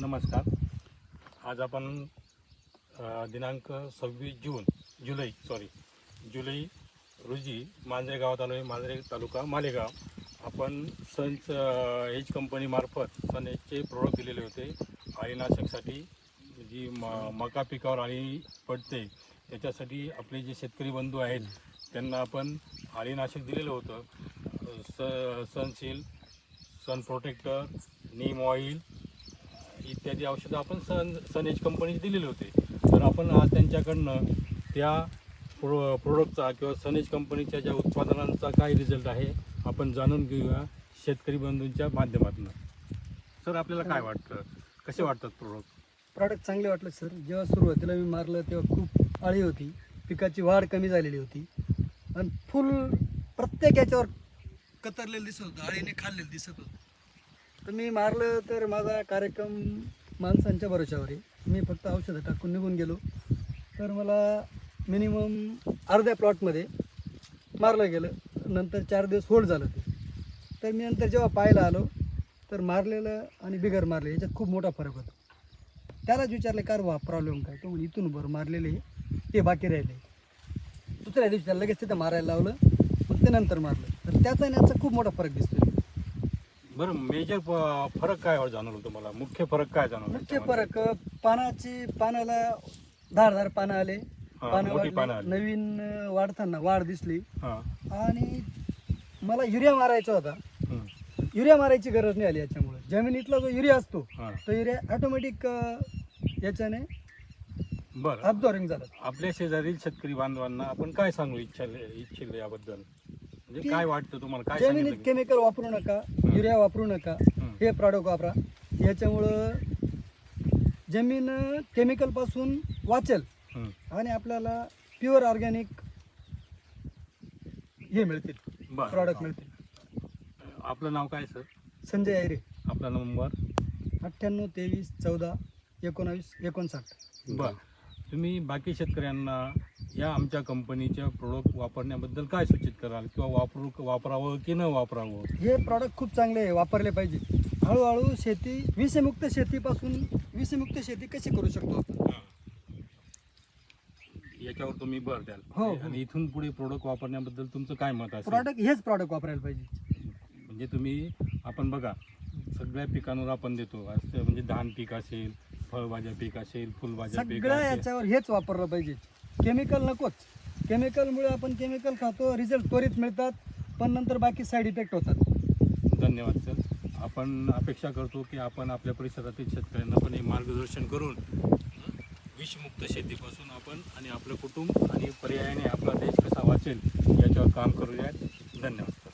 नमस्कार. आज आपण दिनांक सव्वीस जून जुलै सॉरी जुलै रोजी मांजरे गावात आलो आहे मांजरे तालुका मालेगाव. आपण सन्स एज कंपनीमार्फत सन एजचे प्रोडक्ट दिलेले होते अळीनाशकसाठी जी म मका पिकावर अळी पडते त्याच्यासाठी आपले जे शेतकरी बंधू आहेत त्यांना आपण अळीनाशक दिलेलं होतं. स सनशील सन प्रोटेक्टर नीम ऑइल इत्यादी औषधं आपण सन सन एज कंपनीचे दिलेले होते. तर आपण आज त्यांच्याकडनं त्या प्रो प्रोडक्टचा किंवा सन एज कंपनीच्या ज्या उत्पादनांचा काय रिझल्ट आहे आपण जाणून घेऊया शेतकरी बंधूंच्या माध्यमातून. सर आपल्याला काय वाटतं? कसे वाटतात प्रोडक्ट प्रॉडक्ट चांगले वाटलं सर. जेव्हा सुरुवातीला मी मारलं तेव्हा खूप आळी होती. पिकाची वाढ कमी झालेली होती. आणि फुल प्रत्येक याच्यावर कतरलेलं दिसत होतं आळीने खाल्लेलं दिसत होतं. तर मी मारलं तर माझा कार्यक्रम माणसांच्या भरोशावर आहे मी फक्त औषधं टाकून निघून गेलो. तर मला मिनिमम अर्ध्या प्लॉटमध्ये मारलं गेलं. नंतर चार दिवस होल्ड झालं ते. तर मी नंतर जेव्हा पाहायला आलो तर मारलेलं आणि बिगर मारले याच्यात खूप मोठा फरक होता. त्यालाच विचारले कार वा प्रॉब्लेम काय? तो म्हणजे इथून बरं मारलेले ते बाकी राहिले. दुसऱ्या दिवशी त्याला लगेच तिथं मारायला लावलं. मग ते नंतर मारलं. तर त्याचा आणि याचा खूप मोठा फरक दिसतो बरं मेजर फरक काय जाणवलं तुम्हाला? मुख्य फरक काय जाणवलं मुख्य फरक पानाची पानाला धार धार पानं आले. हा, पानं मोठी पानं वाढली आली. नवीन अं, वाढताना वाढ दिसली. हां. आणि मला युरिया मारायचा होता. युरिया मारायची गरज नाही आली याच्यामुळे. जमिनीतला जो युरिया असतो हां. तो युरिया ऑटोमॅटिक याच्याने बरं. अब्झॉर्बिंग झाला. आपल्या शेजारील शेतकरी बांधवांना आपण काय सांगू इच्छा इच्छित याबद्दल? म्हणजे काय वाटतं तुम्हाला? काय जमिनीत सांगितलं केमिकल वापरू नका युरिया वापरू नका हं. हे प्रॉडक्ट वापरा. याच्यामुळं जमीन केमिकलपासून वाचेल हं. आणि आपल्याला प्युअर ऑर्गॅनिक हे मिळतील बरं. प्रॉडक्ट मिळतील. आपलं नाव काय सर संजय आयरे आपला नंबर? अठ्ठ्याण्णव तेवीस चौदा एकोणावीस एकोणसाठ. बर. तुम्ही बाकी शेतकऱ्यांना या आमच्या कंपनीच्या प्रोडक्ट वापरण्याबद्दल काय सूचित कराल? किंवा वापरू वापरावं की न वापरावं? हे प्रॉडक्ट खूप चांगले आहे वापरले पाहिजे. हळूहळू शेती विषमुक्त शेतीपासून विषमुक्त शेती कशी करू शकतो आपण? याच्यावर तुम्ही भर द्याल. हो, हो. आणि इथून पुढे प्रोडक्ट वापरण्याबद्दल तुमचं काय मत असेल? प्रॉडक्ट हेच प्रॉडक्ट वापरायला पाहिजे. म्हणजे तुम्ही आपण बघा सगळ्या पिकांवर आपण देतो. असं म्हणजे धान पीक असेल फळभाज्या पीक असेल फुलभाज्या पीक असेल. याच्यावर हेच वापरलं पाहिजे. केमिकल नकोच. केमिकलमुळे आपण केमिकल खातो रिझल्ट त्वरित मिळतात पण नंतर बाकी साईड इफेक्ट होतात. धन्यवाद सर आपण अपेक्षा करतो की आपण आपल्या परिसरातील शेतकऱ्यांना पण हे मार्गदर्शन करून विषमुक्त शेतीपासून आपण आणि आपलं कुटुंब आणि पर्यायाने आपला देश कसा वाचेल याच्यावर काम करूयात. धन्यवाद.